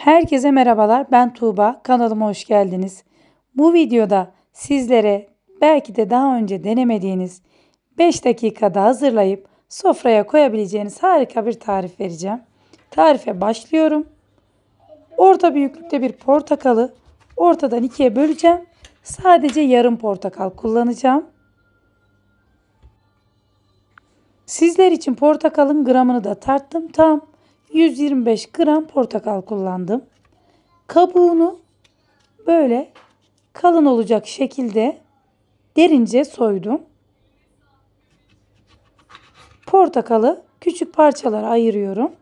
Herkese merhabalar. Ben Tuğba. Kanalıma hoş geldiniz. Bu videoda sizlere belki de daha önce denemediğiniz 5 dakikada hazırlayıp sofraya koyabileceğiniz harika bir tarif vereceğim. Tarife başlıyorum. Orta büyüklükte bir portakalı ortadan ikiye böleceğim. Sadece yarım portakal kullanacağım. Sizler için portakalın gramını da tarttım. Tam 125 gram portakal kullandım. Kabuğunu böyle kalın olacak şekilde derince soydum. Portakalı küçük parçalara ayırıyorum.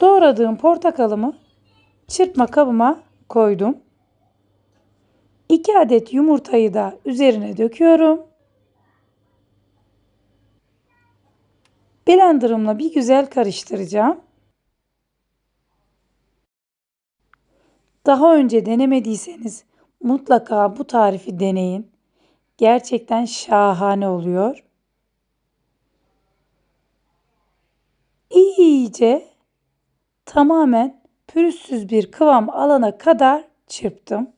Doğradığım portakalımı çırpma kabıma koydum. 2 adet yumurtayı da üzerine döküyorum. Blenderımla bir güzel karıştıracağım. Daha önce denemediyseniz mutlaka bu tarifi deneyin. Gerçekten şahane oluyor. İyice tamamen pürüzsüz bir kıvam alana kadar çırptım.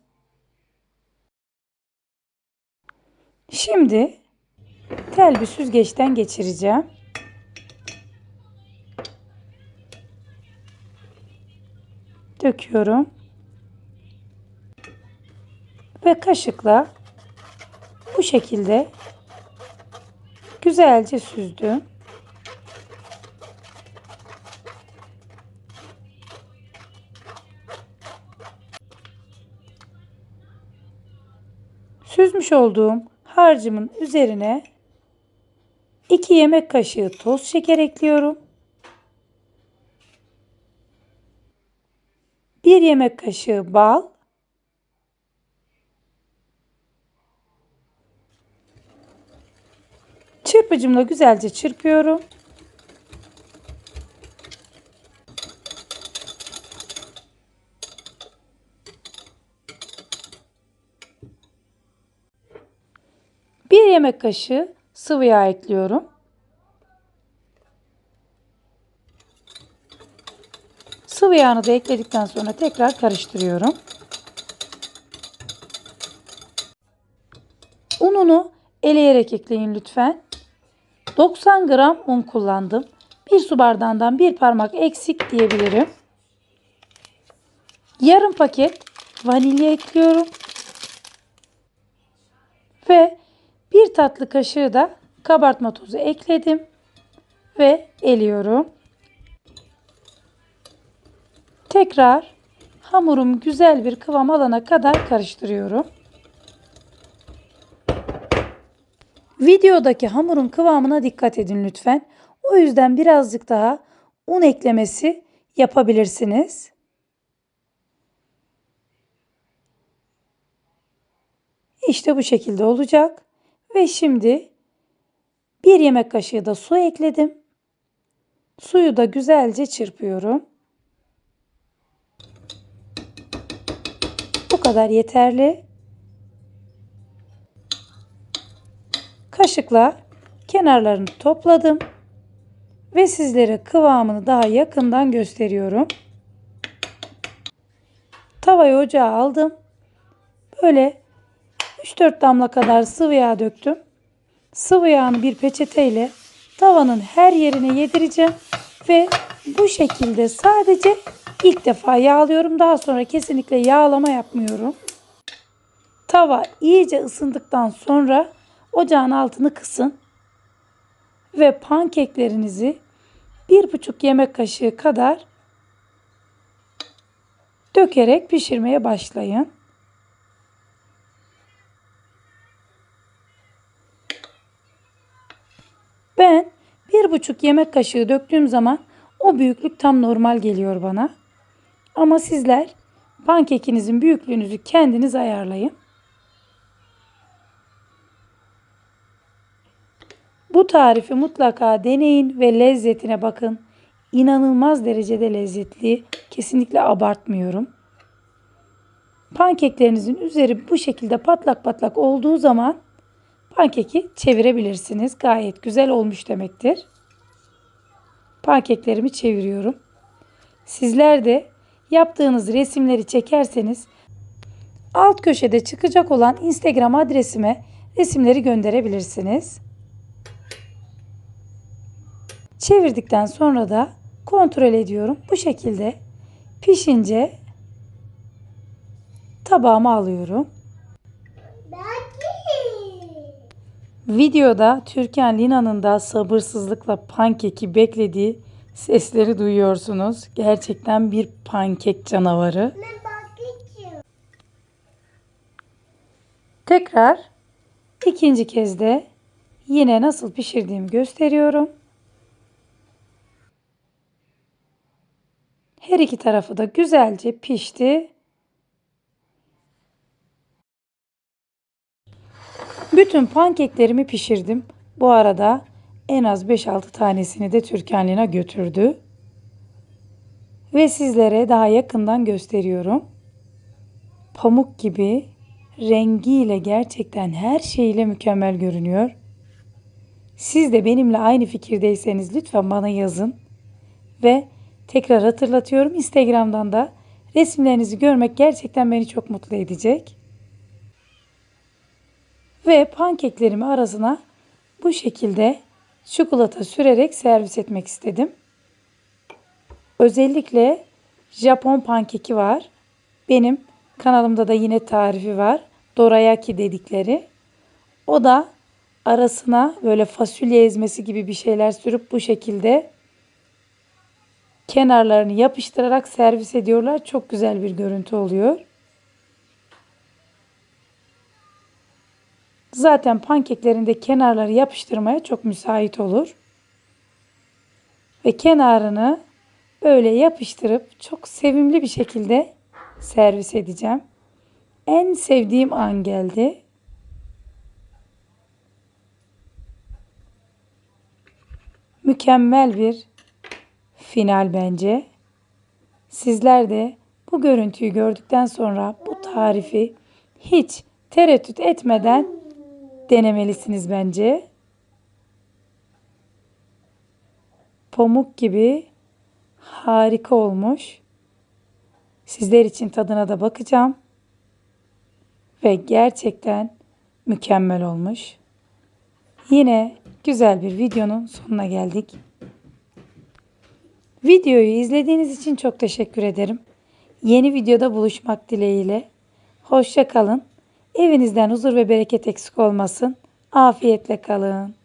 Şimdi tel bir süzgeçten geçireceğim. Döküyorum. Ve kaşıkla bu şekilde güzelce süzdüm. Süzmüş olduğum harcımın üzerine 2 yemek kaşığı toz şeker ekliyorum. 1 yemek kaşığı bal, Çırpıcımla güzelce çırpıyorum. Bir yemek kaşığı sıvı yağ ekliyorum. Sıvı yağını da ekledikten sonra tekrar karıştırıyorum. Ununu eleyerek ekleyin lütfen. 90 gram un kullandım. Bir su bardağından bir parmak eksik diyebilirim. Yarım paket vanilya ekliyorum. Ve bir tatlı kaşığı da kabartma tozu ekledim. Ve eliyorum. Tekrar hamurum güzel bir kıvam alana kadar karıştırıyorum. Videodaki hamurun kıvamına dikkat edin lütfen. O yüzden birazcık daha un eklemesi yapabilirsiniz. İşte bu şekilde olacak. Ve şimdi bir yemek kaşığı da su ekledim. Suyu da güzelce çırpıyorum. Kadar yeterli. Kaşıkla kenarlarını topladım ve sizlere kıvamını daha yakından gösteriyorum. Tavayı ocağa aldım. Böyle 3-4 damla kadar sıvı yağ döktüm. Sıvı yağını bir peçeteyle tavanın her yerine yedireceğim ve bu şekilde sadece ilk defa yağlıyorum. Daha sonra kesinlikle yağlama yapmıyorum. Tava iyice ısındıktan sonra ocağın altını kısın ve pankeklerinizi bir buçuk yemek kaşığı kadar dökerek pişirmeye başlayın. Ben bir buçuk yemek kaşığı döktüğüm zaman o büyüklük tam normal geliyor bana. Ama sizler pankekinizin büyüklüğünüzü kendiniz ayarlayın. Bu tarifi mutlaka deneyin ve lezzetine bakın. İnanılmaz derecede lezzetli. Kesinlikle abartmıyorum. Pankeklerinizin üzeri bu şekilde patlak patlak olduğu zaman pankeki çevirebilirsiniz. Gayet güzel olmuş demektir. pankeklerimi çeviriyorum. Sizler de yaptığınız resimleri çekerseniz alt köşede çıkacak olan Instagram adresime resimleri gönderebilirsiniz. Çevirdikten sonra da kontrol ediyorum. Bu şekilde pişince tabağıma alıyorum. Videoda Türkan Lina'nın da sabırsızlıkla pankeki beklediği sesleri duyuyorsunuz. Gerçekten bir pankek canavarı. Tekrar ikinci kez de yine nasıl pişirdiğimi gösteriyorum. Her iki tarafı da güzelce pişti. Bütün pankeklerimi pişirdim. Bu arada en az 5-6 tanesini de Türkan Lina götürdü. Ve sizlere daha yakından gösteriyorum. Pamuk gibi rengiyle gerçekten her şeyiyle mükemmel görünüyor. Siz de benimle aynı fikirdeyseniz lütfen bana yazın. Ve tekrar hatırlatıyorum Instagram'dan da resimlerinizi görmek gerçekten beni çok mutlu edecek. Ve pankeklerimi arasına bu şekilde çikolata sürerek servis etmek istedim. Özellikle Japon pankeki var. Benim kanalımda da yine tarifi var. Dorayaki dedikleri. O da arasına böyle fasulye ezmesi gibi bir şeyler sürüp bu şekilde kenarlarını yapıştırarak servis ediyorlar. Çok güzel bir görüntü oluyor. Zaten pankeklerinde kenarları yapıştırmaya çok müsait olur. Ve kenarını böyle yapıştırıp çok sevimli bir şekilde servis edeceğim. En sevdiğim an geldi. Mükemmel bir final bence. Sizler de bu görüntüyü gördükten sonra bu tarifi hiç tereddüt etmeden denemelisiniz bence. Pamuk gibi harika olmuş. Sizler için tadına da bakacağım. Ve gerçekten mükemmel olmuş. Yine güzel bir videonun sonuna geldik. Videoyu izlediğiniz için çok teşekkür ederim. Yeni videoda buluşmak dileğiyle. Hoşça kalın. Evinizden huzur ve bereket eksik olmasın. Afiyetle kalın.